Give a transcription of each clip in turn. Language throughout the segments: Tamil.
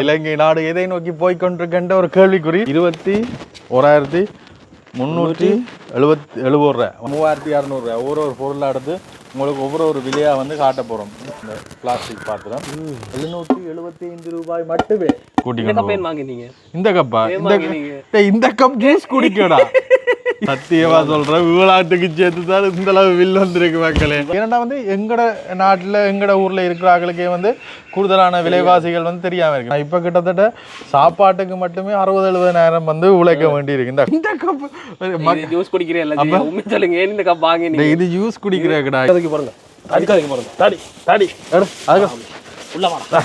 இலங்கை நாடு எதை நோக்கி போய் கொண்டிருக்கின்ற ஒரு கேள்விக்குறி? இருபத்தி ஓராயிரத்தி முந்நூற்றி எழுபத்தி எழுபது ரூபா. மூவாயிரத்தி இரநூறுவா ஒரு ஒரு பொருளை எடுத்து உங்களுக்கு ஒவ்வொரு ஒரு விலையாக வந்து காட்ட போகிறோம் இந்த பிளாஸ்டிக் பாத்திரம். எழுநூற்றி எழுபத்தி ஐந்து ரூபாய் மட்டுமே. கூட்டிக்கணும். இந்த கப்பா இந்த இந்த கப் ஜூஸ் குடிக்கடா சத்தியமா சொல்றேன் விளையாட்டுக்கு சேர்த்து தான் இந்த அளவு வில் வந்திருக்கு மக்களே. ஏன்னா வந்து எங்கட நாட்டுல எங்கட ஊர்ல இருக்கிற ஆட்களுக்கே வந்து கூடுதலான விலைவாசிகள் வந்து தெரியாம இருக்கு. இப்ப கிட்டத்தட்ட சாப்பாட்டுக்கு மட்டுமே அறுபது எழுபதாயிரம் வந்து உழைக்க வேண்டி இருக்கு இந்த கப் ஜூஸ் குடிக்கிறேன் சொல்லுங்க ஏன் இந்த கப் வாங்கினீங்க இது ஜூஸ் குடிக்கிற கடா அதுக்கு பாருங்க அதுக்கு பாருங்க தாடி தாடி அதுக்கு உள்ள வாடா.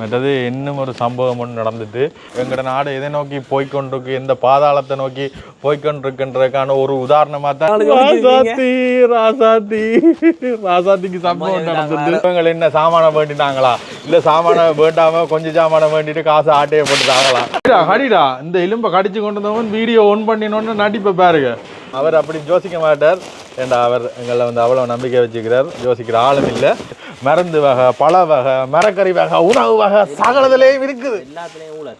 மற்றது இன்னும் ஒரு சம்பவம் ஒன்று நடந்துட்டு எங்கட நாடு எதை நோக்கி போய்க்கொண்டிருக்கு எந்த பாதாளத்தை நோக்கி போய்க்கொண்டிருக்குன்றதுக்கான ஒரு உதாரணமா தான் ராசாத்தி ராசாத்தி ராசாத்திக்கு சம்பவம் நடந்தது இவங்க என்ன சாமானம் வேண்டினாங்களா? இல்ல சாமானம் வேண்டாம கொஞ்சம் சாமானம் வேண்டிட்டு காசு ஆட்டையை போட்டுட்டாங்களா? கடிடா, கடிடா இந்த எலும்பை கடிச்சு கொண்டு வந்தவன் வீடியோ ஒன் பண்ணினோன்னு நடிப்பை பாருங்க. அவர் அப்படி யோசிக்க மாட்டார். ஏண்டா அவர் எங்களை வந்து அவ்வளோ நம்பிக்கை வச்சுக்கிறார். யோசிக்கிற ஆளும் இல்லை. மருந்து வகை பழ வகை மரக்கறி வகை உணவு வகை சகலதுலேயும் இருக்குது. எல்லாத்துலயும் ஊழல்.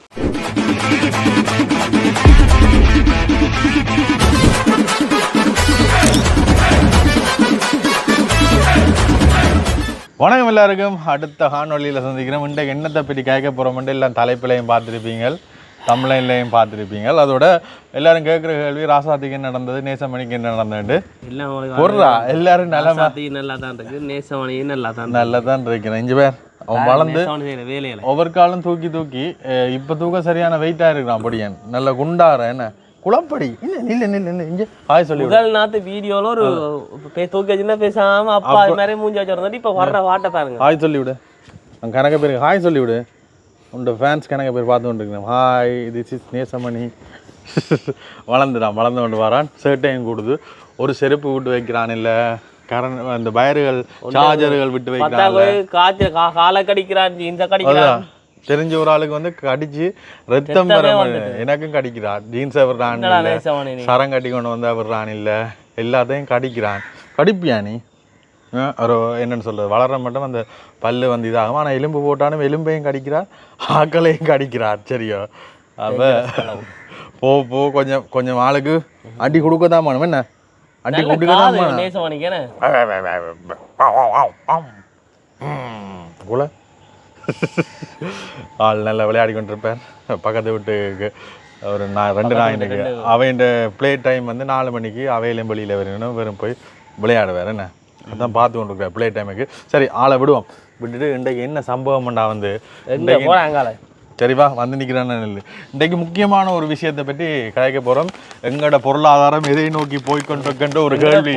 வணக்கம் எல்லாருக்கும். அடுத்த காணொலியில் சந்திக்கிறோம். இன்றைக்கு என்னத்தை பற்றி கேட்க போகிறோம்ட்டு எல்லாம் தலைப்பிலையும் பார்த்துருப்பீங்க தமிழ்லையும் பார்த்துருப்பீங்க அதோட எல்லாரும் கேட்குற கேள்வி ராசாத்திக்கு என்ன நடந்தது நேசமணிக்கு என்ன நடந்தது? பொருளா? எல்லாரும் ராசாத்தி நல்லா தான் இருக்கு நேசமணியும் நல்லா தான் நல்லா தான் இருக்கிறேன் இஞ்சி பேர். அவன் வளர்ந்து ஒவ்வொரு காலம் தூக்கி தூக்கி இப்ப தூக்க சரியான வெயிட்டா இருக்கிறான் படியன். நல்ல குண்டார என்ன? குளப்படி இல்ல இல்ல இல்ல இல்ல இங்க ஹாய் சொல்லி. முதல் நாத்து வீடியோல ஒரு தூக்கி வச்சுன்னா பேசாம அப்பா மாதிரி மூஞ்சி வச்சிருந்தாரு இப்ப வர்ற வாட்டை பாருங்க. ஹாய் சொல்லி விடு. அங்க கணக்க பேருக்கு ஹாய் சொல்லி விடு. உன்னோட ஃபேன்ஸ் கணக்க பேர் பார்த்து கொண்டு இருக்கிறேன் ஹாய் திஸ் இஸ் நேசமணி வளர்ந்துடான் வளர்ந்து கொண்டு வரான். ஷர்ட்டையும் கொடுத்து ஒரு செருப்பு விட்டு வைக்கிறான் இல்ல கரண்ட் அந்த வயர்கள் சார்ஜர்கள் விட்டு வைக்கிறான் போய் காய்ச்சல் காலை கடிக்கிறான் இந்த கடிக்கிறான். தெரிஞ்ச ஒரு ஆளுக்கு வந்து கடிச்சு ரத்தம் வர எனக்கும் கடிக்கிறான் ஜீன்ஸை விடுறான் சரம் கட்டி கொண்டு வந்தா விடுறான் இல்ல. எல்லாத்தையும் கடிக்கிறான். கடிப்பியா நீ? ஒரு என்னன்னு சொல்றது வளர மட்டும் அந்த பல்லு வந்து இதாகும். ஆனா எலும்பு போட்டாலும் எலும்பையும் கடிக்கிறார் ஆக்களையும் கடிக்கிறார். சரியா? அப்ப போ போ கொஞ்சம் கொஞ்சம் ஆளுக்கு அடி கொடுக்க தான் வேணும். என்ன? அடி கொடுக்க தான் போல ஆள் நல்லா விளையாடி கொண்டிருப்பார். பக்கத்து வீட்டுக்கு ஒரு நான் ரெண்டு நாயினுக்கு அவையின் ப்ளே டைம் வந்து நாலு மணிக்கு அவையிலையும் வெளியில் வரணும். வெறும் போய் விளையாடுவார். என்ன? அதான் பார்த்து கொண்டிருக்கார் ப்ளே டைமுக்கு சரி ஆளை விடுவோம். விட்டுட்டு இன்றைக்கு என்ன சம்பவம்டா வந்து? சரிவா வந்து நிற்கிறான்னு இல்லை இன்றைக்கு முக்கியமான ஒரு விஷயத்தை பற்றி கதைக்க போகிறோம் எங்களோட பொருளாதாரம் எதை நோக்கி போய்கொண்டிருக்கின்ற ஒரு கேள்வி.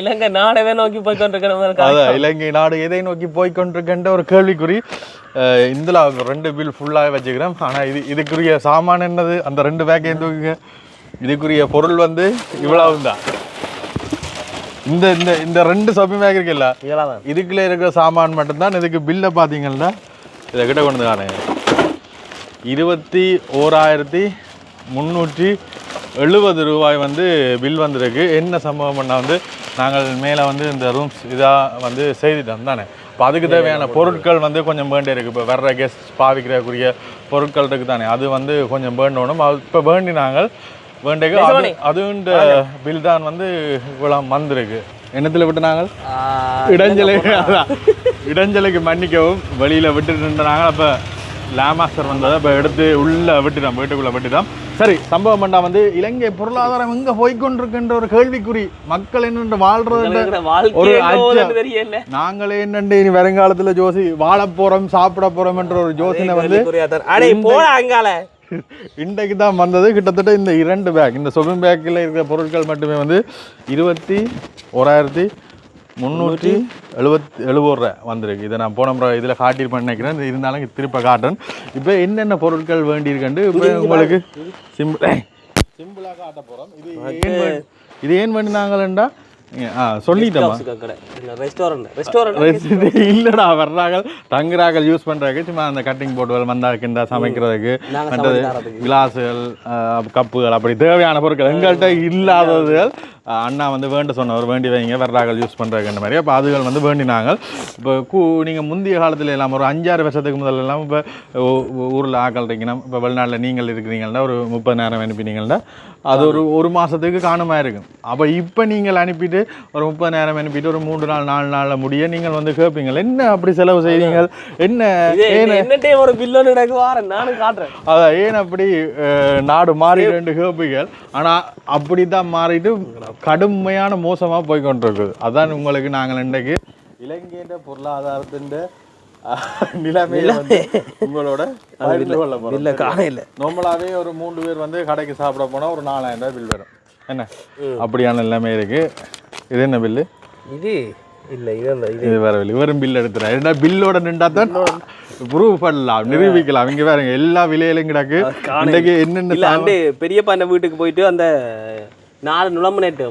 இலங்கை நாடவே நோக்கி போய் கொண்டிருக்கிற அதான் இலங்கை நாடு எதை நோக்கி போய் கொண்டிருக்கின்ற ஒரு கேள்விக்குறி. இதுல ரெண்டு பில் ஃபுல்லாக வச்சுக்கிறேன். ஆனால் இது இதுக்குரிய சாமான் என்னது? அந்த ரெண்டு தூக்குங்க? இதுக்குரிய பொருள் வந்து இவ்வளவு தான் இந்த இந்த இந்த ரெண்டு ஷாப்பிங் பேக் இருக்குல்ல இதெல்லாம் தான் இதுக்குள்ள இருக்கிற சாமான் மட்டும்தான் இதுக்கு பில்லை பார்த்தீங்கன்னா இதை கிட்ட கொண்டு காணு இருபத்தி ஓராயிரத்தி முந்நூற்றி எழுபது ரூபாய் வந்து பில் வந்திருக்கு. என்ன சம்பவம்னா வந்து நாங்கள் மேலே வந்து இந்த ரூம்ஸ் இதாக வந்து செய்துட்டோம் தானே? இப்போ அதுக்கு தேவையான பொருட்கள் வந்து கொஞ்சம் வேண்டி இருக்குது இப்போ வர்ற கெஸ்ட் பாவிக்கிறக்குரிய பொருட்கள் இருக்குது தானே? அது வந்து கொஞ்சம் வேண்டணும் இப்போ வேண்டி நாங்கள் வேண்டிக்கு அது அதுன்ற பில் தான் வந்து இவ்வளோ வந்திருக்கு. என்னத்தில் விட்டு நாங்கள்? இடைஞ்சலை. இடைஞ்சலுக்கு மன்னிக்கவும். வெளியில விட்டுட்டு இருந்தாங்க அப்ப லேமாஸ்டர் வந்ததை இப்போ எடுத்து உள்ள விட்டுட்டோம். வீட்டுக்குள்ள விட்டுட்டோம். சரி சம்பவம் பண்ணா வந்து இலங்கை பொருளாதாரம் எங்க போய்க்கொண்டிருக்கின்ற ஒரு கேள்விக்குறி. மக்கள் என்னென்று வாழ்றது ஒரு நாங்களே என்னண்டு இனி வருங்காலத்துல ஜோசி வாழ போறோம் சாப்பிட போறோம் என்ற ஒரு யோசனை வந்து அடே போடா அங்கால இன்றைக்கு தான் வந்தது. கிட்டத்தட்ட இந்த இரண்டு பேக் இந்த சொபிங் பேக்கில் இருக்கிற பொருட்கள் மட்டுமே வந்து இருபத்தி ஓராயிரத்தி முந்நூற்றி எழுபத்தி எழுபது ரூபா வந்திருக்கு. இதை நான் போன முறை இதில் காட்டியிருப்பேன் நினைக்கிறேன். இருந்தாலும் திருப்ப காட்டுறேன். இப்போ என்னென்ன பொருட்கள் வேண்டியிருக்கண்டு இப்போ உங்களுக்கு சிம்பிள் சிம்பிளாக காட்ட போகிறோம் இது ஏன் இது ஏன் வேண்டினாங்களா ஆ சொல்லிட்டோமா இல்லடா வர்றாங்க. தங்குறாங்க யூஸ் பண்றதுக்கு சும்மா அந்த கட்டிங் போர்டுகள் வந்தாக்கிண்டா சமைக்கிறதுக்கு. நாங்க மற்றது கிளாஸுகள் கப்புகள் அப்படி தேவையான பொருட்கள் எங்கள்கிட்ட இல்லாததுகள் அஹ், அண்ணா வந்து வேண்ட சொன்னவர் வேண்டி வைங்க வர்றார்கள் யூஸ் பண்ணுறாங்கன்ற மாதிரி. அப்போ அதுகள் வந்து வேண்டினாங்க. இப்போ கூ நீங்கள் முந்தைய காலத்தில் எல்லாம் ஒரு அஞ்சாறு வருஷத்துக்கு முதல்ல எல்லாம் இப்போ ஊரில் ஆக்கள் இருக்கணும் இப்போ வெளிநாட்டில் நீங்கள் இருக்கிறீங்கன்னா ஒரு முப்பதாயிரம் அனுப்பினீங்கன்னா அது ஒரு ஒரு மாதத்துக்கு காணுமா இருக்கும். அப்போ இப்போ நீங்கள் அனுப்பிட்டு ஒரு முப்பதாயிரம் அனுப்பிட்டு ஒரு மூன்று நாள் நாலு நாளில் முடிய நீங்கள் வந்து கேட்பீங்க என்ன அப்படி செலவு செய்வீங்க என்ன என்ன- ஒரு பில்லோன்னு எனக்கு வாரேன் நானும் காட்டுறேன். அதான் ஏன் அப்படி நாடு மாறி ரெண்டு கேட்பீங்க ஆனால் அப்படி தான் மாறிட்டு கடுமையான மோசமாக போய் கொண்டிருக்குது அதான் உங்களுக்கு நாங்கள் இன்றைக்கு இலங்கையின் பொருளாதாரத்தின் நிலைமையில உங்களோட பகிர்ந்து கொள்ள போகிறோம் இல்ல. நார்மலாகவே ஒரு மூன்று பேர் வந்து கடைக்கு சாப்பிட போனால் ஒரு நாலாயிரம் ரூபாய் பில் வரும். என்ன? அப்படியான நிலைமை இருக்கு. இது என்ன பில்லு இது இல்ல இது இது வேற பில் வெறும் பில் எடுத்துறேன் ஏன்னா பில்லோட நின்றா தான் ப்ரூவ் பண்ணலாம் நிரூபிக்கலாம். இங்க பாருங்க எல்லா விலையிலும் கிடக்கு. இன்றைக்கு என்னென்ன பெரியப்பா வீட்டுக்கு போயிட்டு அந்த நாலு நுழம்பு நெட்டு.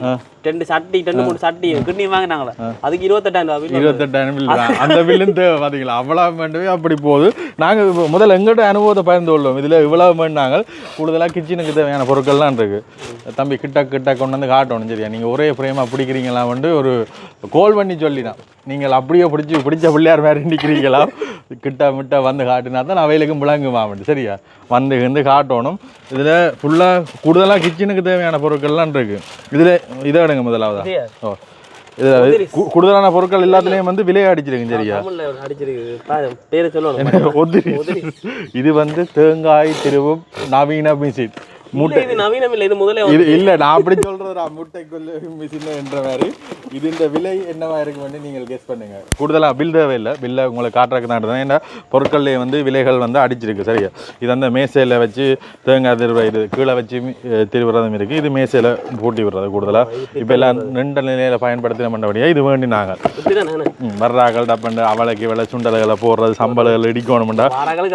ரெண்டு சட்டி ரெண்டு மூணு சட்டி கிண்ணி வாங்கினாங்களே. அதுக்கு இருபத்தெட்டாயிரம் ரூபாய். இருபத்தெட்டாயிரம் தான் அந்த பில்லும் தேவை பார்த்தீங்களா அவ்வளவு வேண்டவே அப்படி போகுது. நாங்கள் இப்போ முதல்ல எங்கள்கிட்ட அனுபவத்தை பகிர்ந்து கொள்வோம் இதில் இவ்வளவு வேண்டாங்க கூடுதலாக கிச்சனுக்கு தேவையான பொருட்கள்லாம் இருக்கு. தம்பி கிட்ட கிட்ட கொண்டு வந்து காட்டணும் சரியா? நீங்கள் ஒரே ஃப்ரேமாக பிடிக்கிறீங்களா வந்து ஒரு கோல் பண்ணி சொல்லிதான். நீங்கள் அப்படியே பிடிச்சி பிடிச்ச பிள்ளையார் மாதிரி நிற்கிறீங்களா கிட்ட மிட்ட வந்து காட்டினா தான் அவைகளுக்கும் விளங்குமா வந்து சரியா? வந்து வந்து காட்டணும். இதில் ஃபுல்லாக கூடுதலாக கிச்சனுக்கு தேவையான பொருட்கள்லாம் இருக்கு. இதில் இதை எடுங்க முதலாவதா? ஓ. இதில் கூடுதலான பொருட்கள் எல்லாத்துலேயும் வந்து விலையை அடிச்சிருங்க சரியா? அடிச்சிருக்கு இது வந்து தேங்காய் திருவும் நவீன மிஷின். இல்ல, இது நவீனம் இல்ல இது முதல்ல இது இல்ல நான் அப்படி சொல்றதா முட்டைக்குள்ள மிஷின் என்ற மாதிரி. இது இந்த விலை என்னவா இருக்கும்னு நீங்கள் கெஸ் பண்ணுங்க. கூடுதலா பில் தேவையில்லை பில்லை உங்களுக்கு காட்டுறதுக்கு தான் ஏன்னா பொருட்கள்லேயே வந்து விலைகள் வந்து அடிச்சிருக்கு சரியா? இது அந்த மேசையில வச்சு தேங்காய் திருவ இது கீழே வச்சு அஹ், திருவுறதும் இருக்கு. இது மேசையில பூட்டி விடுறது கூடுதலா. இப்போ எல்லாம் ரெண்டு நிலையில பயன்படுத்தின பண்ணபடியா இது நானு ம், வர்றாக்கள் டப்பண்டு அவளைக்கு விலை சுண்டல்களை போடுறது சம்பளங்கள் இடிக்கணும்டா.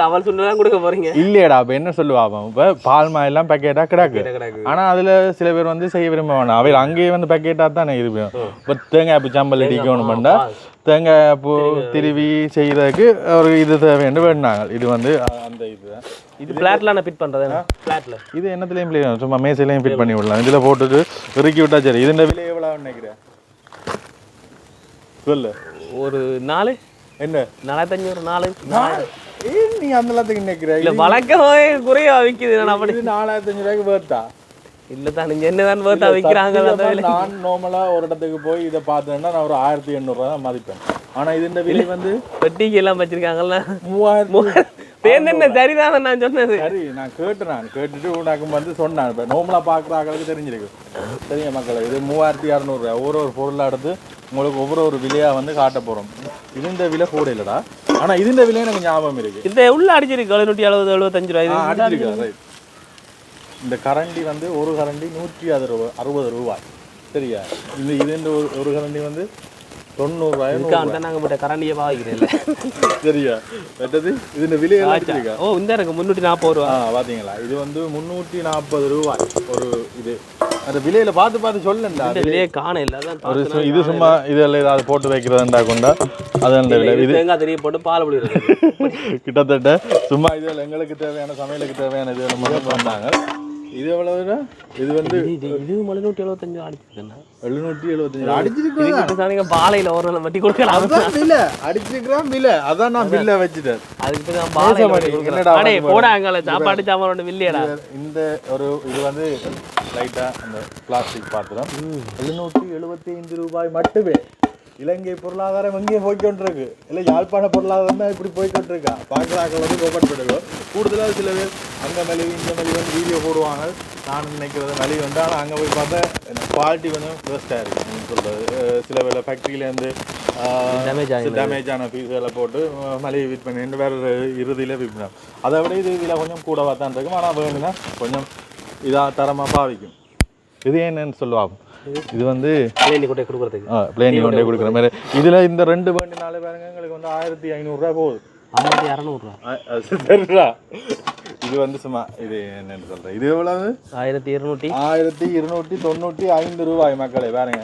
அவள் சுண்டலாம் கொடுக்க போறீங்க. இல்லையடா அப்ப என்ன சொல்லுவாங்க இப்ப பால் மா எல்லாம் பேக்கெட்டா கிடக்கு. கிடக்கு. ஆனா அதுல சில பேர் வந்து செய்ய விரும்ப வேணாம். அவையில் அங்கேயே வந்து பேக்கெட்டா தானே இருக்கும் இப்போ தேங்காய் பூ சம்பல் இடிக்கணும்டா தேங்காய் பூ திருவி செய்யறதுக்கு ஒரு இது தேவைன்னு வேணாங்க இது வந்து அந்த இது. இது பிளாட்ல நான் ஃபிட் பண்றது? பிளாட்ல இது என்னத்துலயும் பண்ணலாம். சும்மா மேசையிலையும் ஃபிட் பண்ணி விடலாம். இதுல போட்டுட்டு இறுக்கி விட்டா சரி. இதுன்ற விலை எவ்வளவு நினைக்கிறேன்? சொல்லு. ஒரு நாலு. என்ன? நாலாயிரத்தி ஒரு நாலு. ஏன் நீ அந்த எல்லாத்துக்கு நினைக்கிற இல்ல வழக்கமாவே குறையா விக்குது நான் அப்படி நாலாயிரத்தி அஞ்சு ரூபாய்க்கு வேர்த்தா இல்ல தான் நீங்க என்னதான் வேர்த்தா விக்கிறாங்க நான் நார்மலா ஒரு இடத்துக்கு போய் இதை பார்த்தேன்னா நான் ஒரு ஆயிரத்தி எண்ணூறுவா தான் மதிப்பேன். ஆனா இது இந்த விலை வந்து பெட்டிக்கு எல்லாம் வச்சிருக்காங்கல்ல. மூவாயிரத்தி பேர் என்ன சரிதான் நான் சொன்னது. சரி நான் கேட்டு நான் கேட்டுட்டு உனக்கு வந்து சொன்னேன். இப்போ நார்மலா பார்க்குற ஆக்களுக்கு தெரிஞ்சிருக்கு சரிங்க மக்களே இது மூவாயிரத்தி இரநூறுவா ஒரு ஒரு பொருளை எடுத்து உங்களுக்கு ஒவ்வொரு ஒரு விலையா வந்து காட்ட போறோம். இது இந்த விலை கூட இல்லடா. ஆனா இது இந்த விலை எனக்கு ஞாபகம் இருக்கு. இந்த உள்ள அடிச்சிருக்கு எழுநூற்றி எழுபது எழுபத்தஞ்சு ரூபாய். அடிச்சிருக்கா இந்த கரண்டி வந்து ஒரு கரண்டி நூற்றி அறுபது அறுபது ரூபாய். சரியா? இந்த இது இந்த ஒரு ஒரு கரண்டி வந்து தொண்ணூறுரூவாய் இதுக்காக நாங்க மட்டும் கரண்டியை பாவிக்கிறேன் சரியா? வெட்டது இது இந்த அடிச்சிருக்கா ஓ இந்த இருக்கு முன்னூற்றி நாற்பது ரூபா. ஆ பாத்தீங்களா? இது வந்து முந்நூற்றி நாற்பது ரூபாய் ஒரு இது. அந்த விலையில பார்த்து பார்த்து சொல்லண்டா. விலையே காண இல்ல அதான் ஒரு இது சும்மா இதெல்லாம் ஏதாவது போட்டு வைக்கிறதுண்டா கொண்டா? அது அந்த விலை. இது தேங்காய் தெரிய போட்டு பால் இருக்கு. கிட்டத்தட்ட சும்மா இதில் எங்களுக்கு தேவையான சமையலுக்கு தேவையான இது பண்ணாங்க இது எவ்வளவுனா இது வந்து இது எழுநூற்றி எழுபத்தஞ்சு அடிச்சிருக்கேன் எழுநூற்றி எழுபத்தஞ்சு அடிச்சிருக்கு. பாலையில ஒரு நாள் வட்டி கொடுக்கலாம். அதான் பில்ல அடிச்சிருக்கிறான் பில்ல அதான் நான் பில்ல வச்சுட்டேன். அதுக்கு நான் வந்து போடா அங்கால சாப்பாடு சாமான் ஒன்று வில்லையடா. இந்த ஒரு இது வந்து லைட்டா அந்த பிளாஸ்டிக் பாத்திரம். எழுநூற்றி எழுபத்தி ஐந்து ரூபாய் மட்டுமே. இலங்கை பொருளாதாரம் எங்கேயும் போய்க்கொண்டிருக்கு. இல்லை யாழ்ப்பாண பொருளாதாரம் தான் இப்படி போய்க்கொண்டிருக்கா. பார்க்குறாக்கள் வந்து கோபட் பண்ணுவோம் கூடுதலாக சில பேர் அங்கே மலிவு இந்த மலிவு வந்து வீடியோ போடுவாங்க. நான் நினைக்கிறது மலிவு வந்து ஆனால் அங்கே போய் பார்த்தா குவாலிட்டி வந்து வேஸ்ட்டாக நீங்கள் சொல்கிறது சில வேலை ஃபேக்ட்ரியிலேருந்து டேமேஜ் ஆன பீஸ்களை போட்டு மலிவு விட் பண்ணி வேறு இறுதியில் விட் பண்ணலாம் அதை விட இது இதில் கொஞ்சம் கூடவா தான் இருக்கும். ஆனால் வேணும்னா கொஞ்சம் இதாக தரமாக பாவிக்கும். இது என்னன்னு சொல்லுவாங்க. இது வந்து பிளேனி கொட்டை கொடுக்குறதுக்கு. பிளேனி கொண்டே கொடுக்குற மாதிரி. இதில் இந்த ரெண்டு வேண்டினாலே பாருங்க எங்களுக்கு வந்து ஆயிரத்தி ஐநூறுரூவா போகுது. ஆயிரத்தி இரநூறுவா ஆ-. இது வந்து சும்மா இது என்னன்னு சொல்கிறேன் இது எவ்வளவு? ஆயிரத்தி இருநூற்றி ஆயிரத்தி இருநூற்றி தொண்ணூற்றி ஐந்து ரூபாய் மக்களே பாருங்க.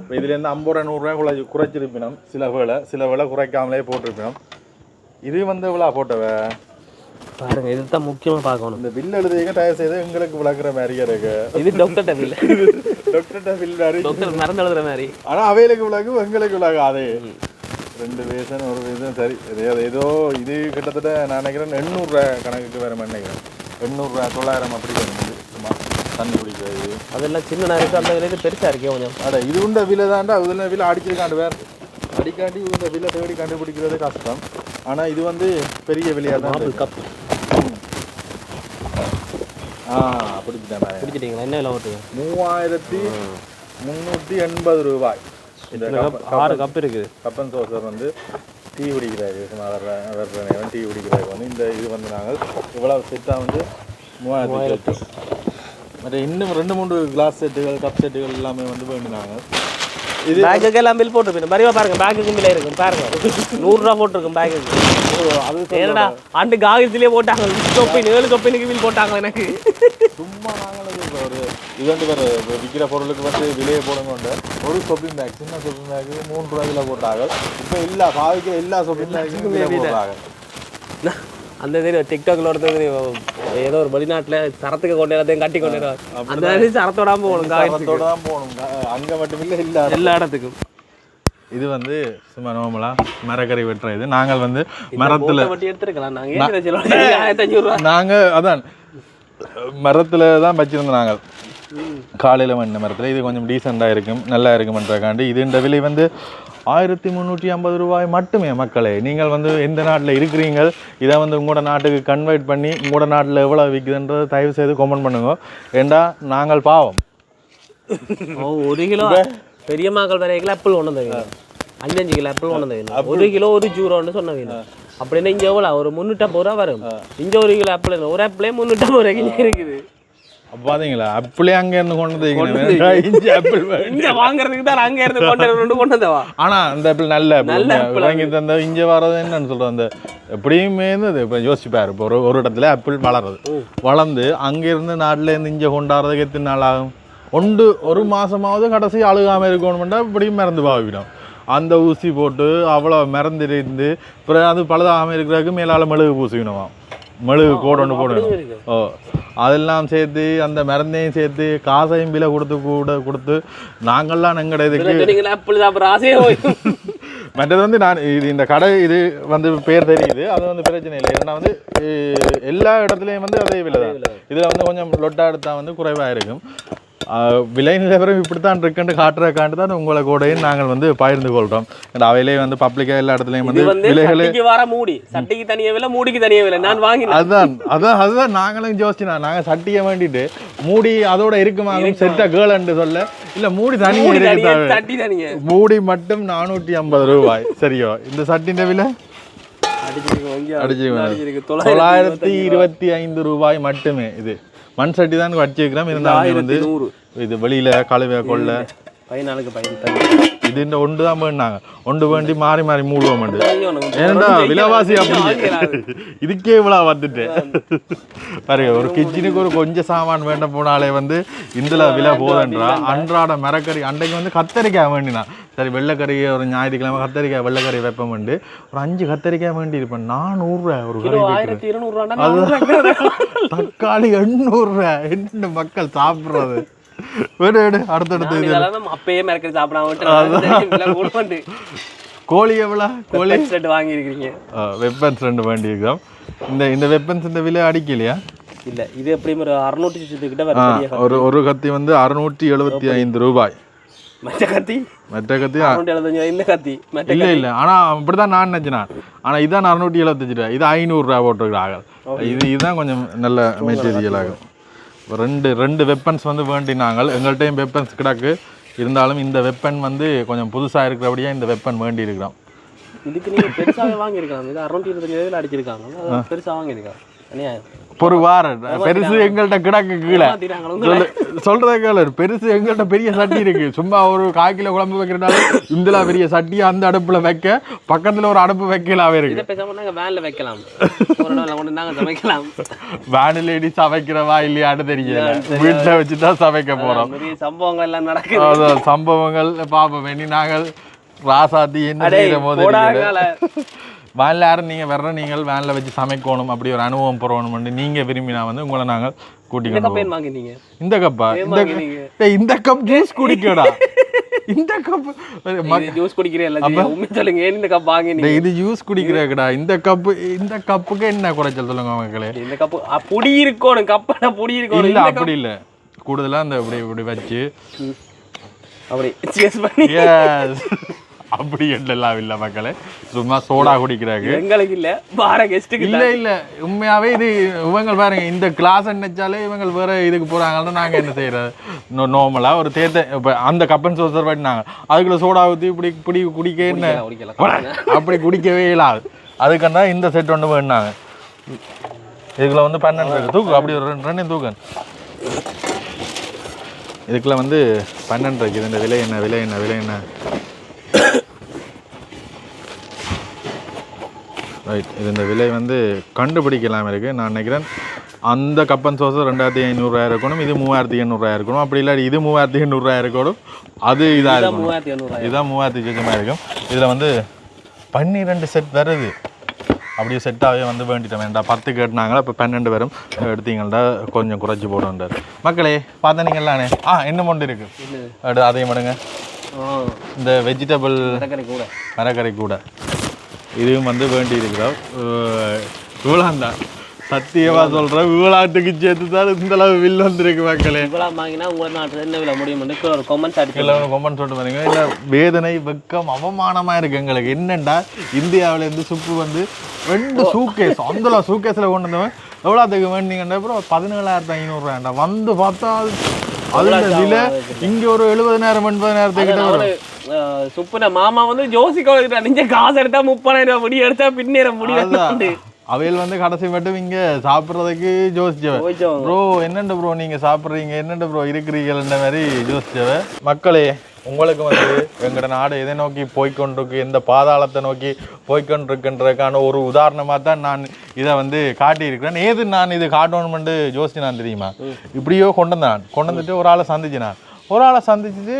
இப்போ இதுலேருந்து ஐம்பது ரூபா நூறுரூவா குறை குறைச்சிருப்பினோம். சில வேளை சில வேளை குறைக்காமலே போட்டிருப்பினோம். இது வந்து எவ்வளோ போட்டவ? பாருங்க இதுதான் முக்கியமா பார்க்கணும். இந்த பில் எழுதிங்க தயவு செய்து எங்களுக்கு விளக்குற மாதிரியே இருக்கு இது டாக்டர் பில் டாக்டர்கிட்ட பில் மாதிரி. டாக்டர் மருந்து எழுதுற மாதிரி. ஆனா அவைகளுக்கு விளக்கு எங்களுக்கு விளக்கு அதே ரெண்டு பேசன் ஒரு பேசன் சரி. அது ஏதோ இது கிட்டத்தட்ட நான் நினைக்கிறேன் எண்ணூறுரூவா கணக்குக்கு வேற நினைக்கிறேன். எண்ணூறுரூவா தொள்ளாயிரம் அப்படி வருது சும்மா தண்ணி குடிக்கிறது. அதெல்லாம் சின்ன நேரத்துக்கு அந்த விலையில பெருசா இருக்கே கொஞ்சம். அட இது உண்ட விலை தாண்டா இதுல விலை அடிச்சிருக்காண்டு வேற. அடிக்காண்டி இந்த விலை தேடி கண்டுபிடிக்கிறது கஷ்டம். ஆனா இது வந்து பெரிய விலையா தான். கப் ஆ பிடிச்சிட்டேன். பிடிச்சிட்டீங்களா? என்ன விலை ஓட்டுங்க மூவாயிரத்தி முந்நூற்றி எண்பது ரூபாய். ஆறு கப் இருக்குது. கப்பன் சோசர் வந்து டீ குடிக்கிறாரு வர்ற டீ குடிக்கிறாரு வந்து. இந்த இது வந்து நாங்கள் இவ்வளவு செட்டாக வந்து மூவாயிரத்தி மற்ற இன்னும் ரெண்டு மூணு கிளாஸ் செட்டுகள் கப் செட்டுகள் எல்லாமே வந்து வேண்டினாங்க இது பேக்குக்கு எல்லாம் பில் போட்டுருப்பீங்க மறிவா பாருங்க பேக்குக்கு பில் இருக்கும் பாருங்க. நூறுரூவா போட்டிருக்கும் பேக்குக்கு அது ஏடா ஆண்டு காகிதத்திலே போட்டாங்க கொப்பின் ஏழு கொப்பினுக்கு பில் போட்டாங்க எனக்கு. சும்மா நாங்களும் ஒரு இது வந்து வேறு விற்கிற பொருளுக்கு வந்து விலையை போடுங்க ஒரு ஷாப்பிங் பேக் சின்ன ஷாப்பிங் பேக்கு மூணு ரூபாய்க்குள்ள போட்டாங்க. இப்போ எல்லா பாவிக்கிற எல்லா ஷாப்பிங் பேக்கும் போடுறாங்க. அந்த தெரியும் டிக்டாக்ல ஒருத்தர் ஏதோ ஒரு வெளிநாட்டுல சரத்துக்கு கொண்டு எல்லாத்தையும் கட்டி கொண்டு. அந்த மாதிரி சரத்தோடாம போகணும் அதோட தான் போகணும். அங்கே மட்டும் இல்லை எல்லா இடத்துக்கும். இது வந்து சும்மா நார்மலாக மரக்கறி வெட்டுற இது. நாங்கள் வந்து மரத்தில் எடுத்துருக்கலாம். நாங்க இதை நாங்கள் அதான் மரத்தில் தான் வச்சிருந்தோம் நாங்கள். காலையில் வந்த மரத்தில். இது கொஞ்சம் டீசெண்டாக இருக்கும் நல்லா இருக்குமன்றக்காண்டி. இது இந்த விலை வந்து ஆயிரத்தி முந்நூற்றி ஐம்பது ரூபாய் மட்டுமே மக்களே. நீங்கள் வந்து எந்த நாட்டில் இருக்கிறீங்க இதை வந்து உங்களோட நாட்டுக்கு கன்வெர்ட் பண்ணி உங்களோட நாட்டில் எவ்வளோ விற்குதுன்றதை தயவு செய்து கமெண்ட் பண்ணுங்க. ஏண்டா நாங்கள் பாவம். ஒரு கிலோ பெரிய மக்கள் வரைக்கும் ஆப்பிள் கொண்டு வந்தவங்க. அஞ்சு அஞ்சு கிலோ ஆப்பிள் கொண்டு வந்தவங்க. ஒரு கிலோ ஒரு ஜூரோன்னு சொன்னவங்க. அப்படின்னா இங்க எவ்வளோ ஒரு முந்நூற்றம்பது ரூபா வரும். இங்க ஒரு கிலோ ஆப்பிள் ஒரு ஆப்பிளே முந்நூற்றம்பது ரூபாய்க்கு இருக்குது. அப்போ பார்த்தீங்களா அப்படியே அங்கேருந்து கொண்டு வந்தீங்க இஞ்சி ஆப்பிள் இங்க வாங்குறதுக்கு தான் அங்க இருந்து கொண்டு வந்து கொண்டு வந்தவா? ஆனா அந்த ஆப்பிள் நல்ல நல்ல வாங்கி தந்த இங்க வர்றது என்னன்னு சொல்றோம் அந்த எப்படியுமே இருந்தது இப்போ யோசிச்சு பாரு. இப்போ ஒரு ஒரு இடத்துல ஆப்பிள் வளருது. வளர்ந்து அங்க இருந்து நாட்டுல இருந்து இங்க கொண்டாடுறதுக்கு எத்தனை நாள் ஆகும்? ஒன்று ஒரு மாசமாவது கடைசி அழுகாம இருக்கணும்னா இப்படியும் மறந்து பாவிக்கணும் அந்த ஊசி போட்டு அவ்வளோ மறந்து இருந்து அப்புறம் அது பழுதாகாம இருக்கிறதுக்கு மேலால மெழுகு பூசிக்கணுமா? மெழுகு கோடு ஒன்று போடணும். ஓ அதெல்லாம் சேர்த்து அந்த மருந்தையும் சேர்த்து காசையும் விலை கொடுத்து கூட கொடுத்து நாங்கள்லாம் எங்கட இதுக்கு? மற்றது வந்து நான் இது இந்த கடை இது வந்து பேர் தெரியுது. அது வந்து பிரச்சனை இல்லை. ஏன்னா வந்து எல்லா இடத்துலையும் வந்து அதே விலை தான். இதில் வந்து கொஞ்சம் லொட்டா எடுத்தால் வந்து குறைவாக இருக்கும். விலை நிலவரம் இப்படித்தான் இருக்குன்னு காட்டுறக்காண்டு தான் உங்களை கூடயும் நாங்கள் வந்து பகிர்ந்து கொள்கிறோம் அவையிலே வந்து பப்ளிக்காக எல்லா இடத்துலையும் வந்து விலைகளை வர மூடி. சட்டிக்கு தனியா விலை மூடிக்கு தனியா விலை. நான் வாங்கினேன். அதுதான் அதான் அதுதான் நாங்களும் யோசிச்சுனா. நாங்கள் சட்டியை வேண்டிட்டு மூடி அதோட இருக்குமாகும் செட்டா கேர்ள்னு சொல்ல. இல்லை மூடி தனியாக மூடி மட்டும் நானூற்றி ஐம்பது ரூபாய். சரியோ? இந்த சட்டிൻ്റെ விலை. அடிச்சிருக்கு தொள்ளாயிரத்தி இருபத்தி ஐந்து ரூபாய் மட்டுமே இது. மண் சட்டி தான் வச்சிருக்கிறோம் இருந்தாலும் வந்து இது வெளியில கழுவ கொள்ள. பதினாலுக்கு பதினெட்டு இது இந்த ஒன்று தான் வேண்டாங்க ஒன்று வேண்டி மாறி மாறி மூடுவோம். ஏன்டா விலைவாசி அப்படி. இதுக்கே இவ்வளோ வந்துட்டு. பாருங்க ஒரு கிச்சனுக்கு ஒரு கொஞ்சம் சாமான் வேண்ட போனாலே வந்து இந்துல விலை போதன்றா. அன்றாட மரக்கறி அன்றைக்கு வந்து கத்தரிக்காய் வேண்டினா சரி வெள்ளைக்கறி ஒரு ஞாயிற்றுக்கிழமை கத்தரிக்காய் வெள்ளைக்கறி வைப்பம் வேண்டு ஒரு அஞ்சு கத்தரிக்காய் வேண்டி இருப்பேன். நானூறுரூவா ஒரு கறி. தக்காளி எண்ணூறுரூவா. என்ன மக்கள் சாப்பிட்றது. விடு விடு அடுத்தடுத்து அப்பயே மிரக்கறி சாப்பிடாம கோழி எவ்வளோ? கோழி? இருக்கீங்க வெப்பன்ஸ் ரெண்டு வேண்டி இருக்கோம் இந்த இந்த வெப்பன்ஸ் இந்த விலை அடிக்கலையா? இல்ல இது எப்படியும் ஒரு அறுநூற்றி கிட்ட. ஒரு ஒரு கத்தி வந்து அறுநூற்றி எழுபத்தி ஐந்து ரூபாய். மற்ற கத்தி? மற்ற கத்தி இந்த கத்தி மற்ற இல்ல இல்ல. ஆனா அப்படிதான் நான் நினைச்சேன். ஆனா இதான் அறுநூற்றி எழுபத்தஞ்சு ரூபாய். இது ஐநூறுரூவா போட்டிருக்கிறாங்க. இது இதுதான் கொஞ்சம் நல்ல மெட்டீரியல் ஆகும். ரெண்டு ரெண்டு வெப்பன்ஸ் வந்து வேண்டினாங்க. எங்கள்கிட்டயும் வெப்பன்ஸ் கிடக்கு. இருந்தாலும் இந்த வெப்பன் வந்து கொஞ்சம் புதுசா இருக்கிறபடியா இந்த வெப்பன் வேண்டி இருக்கிறோம் இதுக்கு நீங்க பெருசாவே வாங்கியிருக்கலாம். இது அறுநூற்றி இருபத்தஞ்சு அடிச்சிருக்காங்க. அது பெருசா வாங்கியிருக்காங்க அநியாயம். ஒரு வாரம். பெருசு எங்கள்கிட்ட கிடக்கு கீழே. சொல்றதே கேளு. பெருசு எங்கள்கிட்ட பெரிய சட்டி இருக்கு. சும்மா ஒரு கிலோ குழம்பு வைக்கிறனால இந்துல பெரிய சட்டி அந்த அடுப்புல வைக்க பக்கத்துல ஒரு அடுப்பு வைக்கலாவே இருக்கு. வேன்ல வைக்கலாம். சமைக்கலாம். வேனிலேடி சமைக்கிறவா இல்லையான்னு தெரியல வீட்டுல வச்சுதான் சமைக்க போறோம். சம்பவங்கள் எல்லாம் நடக்குது. சம்பவங்கள் பாப்போம் இனி நாங்கள் ராசாத்தி என்ன அடே செய்யற போது. வேனில் யாரும் நீங்கள் வர்ற நீங்கள் வேனில் வச்சு சமைக்கணும் அப்படி ஒரு அனுபவம் போகிறோம் நீங்கள் விரும்பினா வந்து உங்களை நாங்கள் கூட்டிக்கணும் இந்த கப்பா இந்த இந்த கப் ஜூஸ் குடிக்கடா. இந்த கப் ஜூஸ் உண்மை சொல்லுங்க இந்த கப் வாங்கினீங்க? இது ஜூஸ் குடிக்கிறக்கடா இந்த கப்பு இந்த கப்புக்கு என்ன குறைச்சல் சொல்லுங்க மக்களே? இந்த கப்பு புடி இருக்கணும் கப்பனா புடி இருக்கணும். இல்ல கப் அப்படி இல்ல. கூடுதலா அந்த இப்படி இப்படி வச்சு. அப்படி. அப்படி எல்லாம் இல்ல மக்களே. சும்மா சோடா குடிக்கிறாங்க. எங்களுக்கு இல்ல பார கெஸ்ட்டுக்கு இல்ல இல்ல. உண்மையாவே இது இவங்க பாருங்க இந்த கிளாஸ் நினைச்சாலே இவங்க வேற இதுக்கு போறாங்கன்னா நாங்க என்ன செய்யறது நார்மலா ஒரு தேத்த இப்ப அந்த கப்பன் சோசர் பண்ணினாங்க அதுக்குள்ள சோடா ஊத்தி இப்படி இப்படி குடிக்க என்ன? அப்படி குடிக்கவே இல்லாது அதுக்கண்டா இந்த செட் ஒன்று வேணாங்க இதுக்குள்ள வந்து பன்னெண்டு தூக்கு அப்படி ஒரு ரெண்டு ரெண்டையும் தூக்கு இதுக்குள்ள வந்து பன்னெண்டு இருக்குது இந்த விலை என்ன விலை என்ன விலை என்ன? ரைட் இது இந்த விலை வந்து கண்டுபிடிக்கலாம் இருக்கு. நான் நினைக்கிறேன் அந்த கப்பன் சோஸ் ரெண்டாயிரத்தி ஐநூறுரூவா இருக்கணும் இது மூவாயிரத்தி எண்ணூறுரூவா இருக்கணும். அப்படி இல்லாட்டி இது மூவாயிரத்தி எண்ணூறுரூவா இருக்கணும். அது இதாக எண்ணூறு இதுதான் மூவாயிரத்தி சொச்சமாக இருக்கும். இதில் வந்து பன்னிரெண்டு செட் வருது அப்படியே செட்டாகவே வந்து வேண்டிட்டோம். வேண்டாம் பத்து கேட்டுனாங்களா இப்போ பன்னெண்டு வரும். எடுத்தீங்கள்டா கொஞ்சம் குறைச்சி போடுன்றார் மக்களே பார்த்தனீங்களானே ஆ என்ன ஒன்று இருக்கு. எடு அதையும் எடுங்க. இந்த வெஜிடபிள் கடற்கரை கூட. மரக்கறி கூட. இதுவும் வந்து வேண்டி இருக்கிறோம் இவ்வளோந்தான் சத்தியமாக சொல்கிறேன் இவ்வளோத்துக்கு சேர்த்து தான் இந்த அளவு வில் வந்திருக்கு மக்களே. இவ்வளவு வாங்கினா உங்களை நாட்டுல என்ன விலை முடியும் ஒரு கொமெண்ட்ஸ் அடிக்கல எல்லாரும் கொம்பன் சொல்லிட்டு வரீங்க இல்லை வேதனை வெக்கம் அவமானமாக இருக்கு எங்களுக்கு. என்னண்டா இந்தியாவுல இருந்து சுப்பு வந்து ரெண்டு சூக்கேஸ் அந்த சூக்கேஸில் கொண்டு வந்தவன் எவ்வளோத்துக்கு வேண்டிங்கன்னா அப்புறம் பதினேழாயிரத்து ஐநூறுரூவாண்டா வந்து பார்த்தா அதுல விலை இங்கே ஒரு எழுபதனாயிரம் எண்பதனாயிரத்துக்கிட்ட வரும். சுப்புன மாமா வந்து ஜோசி கோவிக்கிட்ட நீங்க காசு எடுத்தா முப்பதாயிரம் ரூபாய் முடி எடுத்தா பின்னேற முடி அதான். அவையில் வந்து கடைசி மட்டும் இங்க சாப்பிட்றதுக்கு யோசிச்சவன் கொஞ்சம் ப்ரோ என்னென்ன ப்ரோ நீங்க சாப்பிட்றீங்க? என்னென்ன ப்ரோ இருக்கிறீங்கன்ற மாதிரி யோசிச்சவ மக்களே உங்களுக்கு வந்து எங்களோட நாடு எதை நோக்கி போய்க்கொண்டிருக்கு எந்த பாதாளத்தை நோக்கி போய்க்கொண்டிருக்குன்றதுக்கான ஒரு உதாரணமாக தான் நான் இதை வந்து காட்டியிருக்கிறேன். ஏது நான் இது காட்டணுமெண்டு யோசிச்சு நான் தெரியுமா? இப்படியோ கொண்டு வந்தான். கொண்டு வந்துட்டு ஒரு ஆளை சந்திச்சு நான் ஒரு ஆளை சந்திச்சுட்டு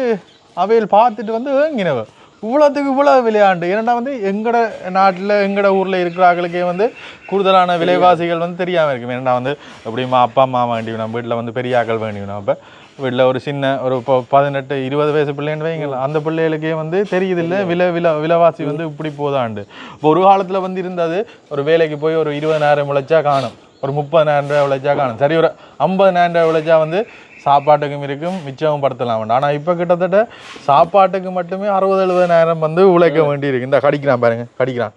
அவையில் பார்த்துட்டு வந்து ஏங்கினவ. இவ்வளோத்துக்கு இவ்வளோ விளையாண்டு. ஏன்னா வந்து எங்கட நாட்டில் எங்கட ஊரில் இருக்கிற ஆட்களுக்கே வந்து கூடுதலான விலைவாசிகள் வந்து தெரியாமல் இருக்கும். ஏன்னா வந்து எப்படியுமா அப்பா அம்மா வேண்டி நம்ம வீட்டில் வந்து பெரிய ஆக்கள் வேண்டி அப்போ வீட்டில் ஒரு சின்ன ஒரு இப்போ பதினெட்டு இருபது வயசு பிள்ளைன்னு வைங்கள அந்த பிள்ளைகளுக்கே வந்து தெரியுதில்ல. விலை விலை விலைவாசி வந்து இப்படி போதாண்டு. இப்போ ஒரு காலத்தில் வந்து இருந்தது ஒரு வேலைக்கு போய் ஒரு இருபதாயிரம் உழைச்சா காணும். ஒரு முப்பதாயிரம் ரூபாய் உழைச்சா காணும். சரி ஒரு ஐம்பதாயிரம் ரூபாய் உழைச்சா வந்து சாப்பாட்டுக்கும் இருக்கும் மிச்சமும் படுத்தலாம் வேண்டாம் ஆனால் இப்போ கிட்டத்தட்ட சாப்பாட்டுக்கு மட்டுமே அறுபது எழுபதாயிரம் வந்து உழைக்க வேண்டியிருக்கு. இந்த கடிக்கிறான் பாருங்க கடிக்கிறான்.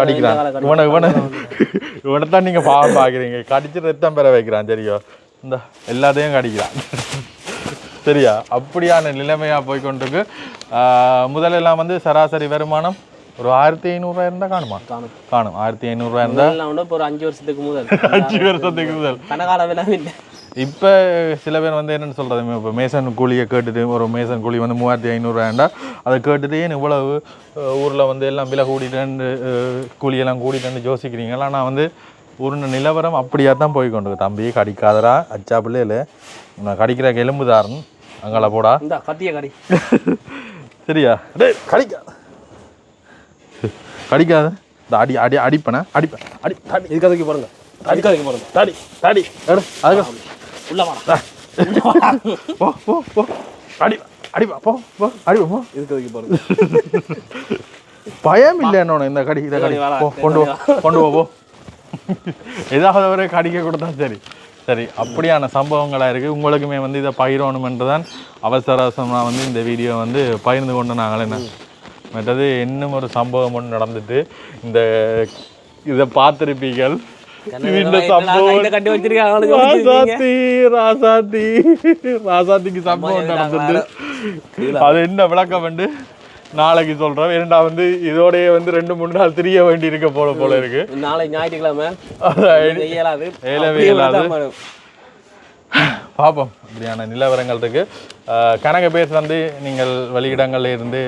கடிக்கிறான். இவனை இவனை இவனை தான் நீங்கள் பாவம் பார்க்குறீங்க கடிச்சு ரத்தம் பெற வைக்கிறான் சரியோ இந்த எல்லாத்தையும் கடிக்கிறான். சரியா அப்படியான நிலைமையாக போய் கொண்டிருக்கு ஆஹ் முதல்லலாம் வந்து சராசரி வருமானம் ஒரு ஆயிரத்தி ஐநூறுரூவா இருந்தால் காணுமா? காணும். ஆயிரத்தி ஐநூறுரூவா இருந்தால் ஒரு அஞ்சு வருஷத்துக்கு முதல். அஞ்சு வருஷத்துக்கு முதல். கனகால விலை இல்லை. இப்போ சில பேர் வந்து என்னென்னு சொல்கிறது இப்போ மேசன் கூலியை கேட்டுட்டு ஒரு மேசன் கூலி வந்து மூவாயிரத்தி ஐநூறுரூவாண்டா அதை கேட்டுட்டு ஏன் இவ்வளவு ஊரில் வந்து எல்லாம் விலை கூட்டிட்டு கூலியெல்லாம் கூட்டிட்டு யோசிக்கிறீங்களா? ஆனால் வந்து ஒரு நிலவரம் அப்படியே தான் போய் கொண்டு. தம்பி கடிக்காதரா அச்சா பிள்ளையில நான் கடிக்கிற எலும்புதாரன். அங்கால போடா. இந்த கத்திய கடி. சரியா? டேய் கடிக்காத கடிக்காத. இந்த அடி அடி அடிப்பேனா? அடிப்பேன். அடி தடி. இதுக்கு அதுக்கு போடுங்க. அதுக்கு அதுக்கு போடுங்க. தடி தடி. அதுக்கு. உள்ள வாடா. போ போ போ. அடி அடிப்பா போ போ. அடிப்பா போ. இதுக்கு அதுக்கு போடுங்க பயம் இல்லை என்னோட இந்த கடி. இதை கடி. போ கொண்டு கொண்டு போ போ. ஏதாவது ஒரு கடிக்க கொடுத்தா சரி. சரி அப்படியான சம்பவங்களாக இருக்குது உங்களுக்குமே வந்து இதை பகிரணுமென்று தான் அவசர அவசரமாக வந்து இந்த வீடியோ வந்து பகிர்ந்து கொண்டு நாங்கள் என்ன மற்றது இன்னும் ஒரு சம்பவம் ஒன்று நடந்துட்டு இந்த இதை பார்த்துருப்பீர்கள். இது இந்த சம்பவம். கையில கட்டி வச்சிருக்காங்க அவனுக்கு வச்சிருக்கீங்க. ராசாத்தி ராசாத்தி ராசாத்திக்கு சம்பவம் நடந்துட்டு. அது என்ன விளக்கம் வந்து? நாளைக்கு சொல்றோம் ஏன்டா வந்து இதோடய வந்து ரெண்டு மூணு நாள் திரிய வேண்டி இருக்க போல போல இருக்கு. நாளை ஞாயிற்றுக்கிழமை. இயலாது இயலாது. பார்ப்போம் இப்படியான நிலவரங்கள் இருக்கு. கணக்கு பேர் வந்து நீங்கள் வெளியிடங்கள்ல இருந்து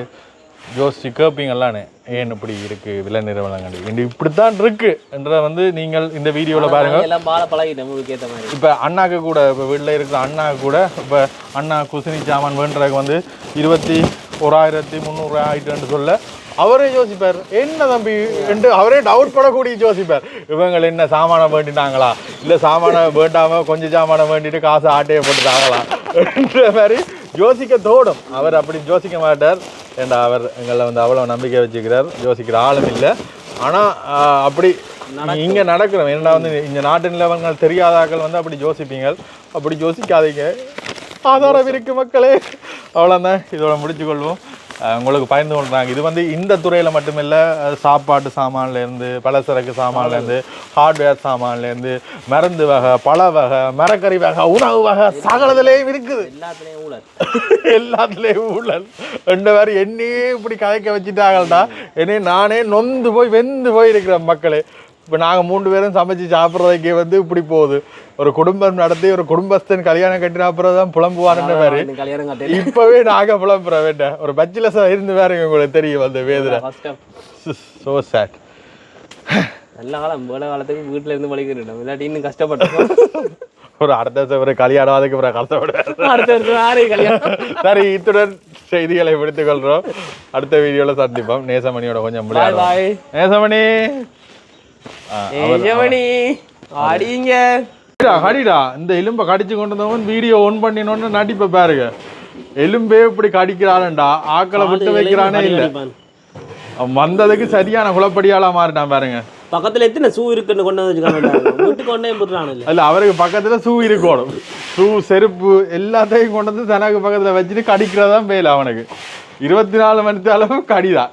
யோசிச்சு கேட்பீங்கல்லானே ஏன் இப்படி இருக்கு? விலை நிறுவனங்கள். இது இப்படித்தான் இருக்கு என்ற வந்து நீங்கள் இந்த வீடியோல பாருங்க எல்லாம் பால பழகிட்டோம் உங்களுக்கு ஏத்த மாதிரி. இப்போ அண்ணாக்கு கூட இப்போ வீட்டில் இருக்கிற அண்ணாக்கு கூட இப்போ அண்ணா குசினி சாமான் வேண்டுறதுக்கு வந்து இருபத்தி ஓராயிரத்தி முந்நூறுரூவா ஆயிட்டுன்னு சொல்ல அவரே யோசிப்பார். என்ன தம்பி என்று அவரே டவுட் படக்கூடிய யோசிப்பார். இவங்க என்ன சாமானம் வேண்டிட்டாங்களா இல்ல சாமானம் வேண்டாம கொஞ்சம் சாமானம் வேண்டிட்டு காசு ஆட்டையை போட்டுட்டாங்களா என்ற மாதிரி யோசிக்க தோடும் அவர் அப்படி யோசிக்க மாட்டார். ஏண்டா அவர் எங்களை வந்து அவ்வளவு நம்பிக்கை வச்சுக்கிறார்? யோசிக்கிற ஆளும் இல்லை. ஆனா ஆஹ், அப்படி இங்க நடக்கிறோம் என்னடா வந்து இந்த நாட்டு நிலவரங்கள் தெரியாதாக்கள் வந்து அப்படி யோசிப்பீங்க அப்படி யோசிக்காதீங்க. ஆதாரம் இருக்கு மக்களே. அவ்வளோதான் இதோட முடிச்சு கொள்வோம். அஹ் உங்களுக்கு பயந்து கொள்றாங்க இது வந்து இந்த துறையில மட்டுமில்ல சாப்பாட்டு சாமான்ல இருந்து பலசரக்கு சாமான்ல இருந்து ஹார்ட்வேர் சாமான்ல இருந்து மருந்து வகை பழ வகை மரக்கறி வகை உணவு வகை சகலதுலேயும் இருக்குது. எல்லாத்துலேயும் ஊழல். எல்லாத்துலேயும் ஊழல். ரெண்டு பேரும் என்னையே இப்படி கதைக்க வச்சுட்டாங்கடா என்னைய நானே நொந்து போய் வெந்து போய் இருக்கிறேன் மக்களே. இப்போ நாங்கள் மூன்று பேரும் சமைச்சு சாப்பிட்றதுக்கே வந்து இப்படி போகுது. ஒரு குடும்பம் நடத்தி ஒரு குடும்பஸ்தன் கல்யாணம் கட்டின அப்புறம் தான் கல்யாணம் கட்டி இப்பவே நாங்க புலம்புற வேண்டாம் ஒரு பச்சிலசா இருந்து வேறங்க உங்களுக்கு தெரியும் அந்த வேதனை. சோ சேட் நல்ல காலம் வேலை காலத்துக்கு வீட்டுல இருந்து வலிக்கிட்டோம் இல்லாட்டி இன்னும் கஷ்டப்பட்டோம் ஒரு அடுத்த வருஷம் ஒரு கல்யாணம் அதுக்கு அப்புறம் கஷ்டப்படுவார். அடுத்த வருஷம் கல்யாணம்? சரி இத்துடன் செய்திகளை முடித்துக் கொள்றோம் அடுத்த வீடியோல சந்திப்போம். நேசமணியோட கொஞ்சம் நேசமணி! ஆடிங்க. கடிடா, இந்த எலும்பை கடிச்சு கொண்டு வந்தவன் வீடியோ ஒன் பண்ணினோன்னு நடிப்பை பாருங்க. எலும்பே இப்படி கடிக்கிறான்டா ஆக்களை விட்டு வைக்கிறானே இல்ல. அவன் வந்ததுக்கு சரியான குளப்படியாளா மாறிட்டான் பாருங்க. பக்கத்துல எத்தனை ஷூ இருக்குன்னு கொண்டு வந்து வீட்டுக்கு கொண்டே போட்டுறானு இல்ல அவருக்கு பக்கத்துல ஷூ இருக்கணும். ஷூ செருப்பு எல்லாத்தையும் கொண்டு வந்து தனக்கு பக்கத்துல வச்சுட்டு கடிக்கிறதான் வேலை அவனுக்கு. இருபத்தி நாலு மணி அளவு கடிதான்.